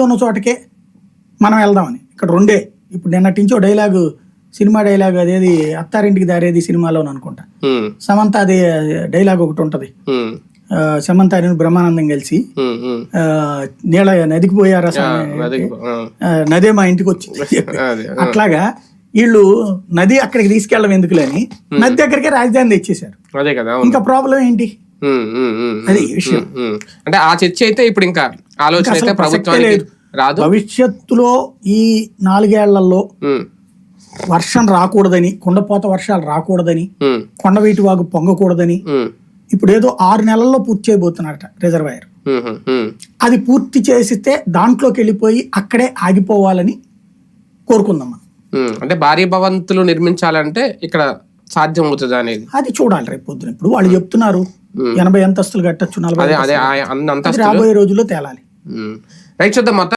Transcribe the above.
నీళ్ళు ఉన్న చోటకే మనం వెళ్దామని. ఇక్కడ రెండే. ఇప్పుడు నిన్నటి నుంచి డైలాగు సినిమా డైలాగ్ అదేది అత్తారింటికి దారేది సినిమాలో అనుకుంటా. సమంత అది డైలాగ్ ఒకటి ఉంటది. సమంత అని బ్రహ్మానందం కలిసి నీళ్ళ నదికి పోయారా నదే మా ఇంటికి ఆ, అట్లాగా వీళ్ళు నది అక్కడికి తీసుకెళ్ళడం ఎందుకులని నది దగ్గరికే రాజధాని తెచ్చేశారు. అదే కదా అవును. ఇంకా ప్రాబ్లం ఏంటి? అది విషయం. అంటే ఆ చర్చ అయితే ఇప్పుడు ఇంకా ఆలోచన అయితే ప్రభుత్వానికి. రాదు. భవిష్యత్తులో ఈ నాలుగేళ్ళలో వర్షం రాకూడదని కుండపోత వర్షాలు రాకూడదని కొండవీటి వాగు పొంగకూడదని ఇప్పుడు ఏదో ఆరు నెలల్లో పూర్తి చేయబోతున్నారట రిజర్వాయర్. అది పూర్తి చేసితే దాంట్లోకి వెళ్ళిపోయి అక్కడే ఆగిపోవాలని కోరుకుందాం అంటే భారీ భవంతులు నిర్మించాలంటే ఇక్కడ సాధ్యం అవుతుంది అనేది? అది చూడాలి రేపు పొద్దున. ఇప్పుడు వాళ్ళు చెప్తున్నారు. ఎనభై అంతస్తులు కట్టచ్చు నలభై రాబోయే రోజుల్లో తేలాలి. రైట్ చూద్దాం మొత్తం.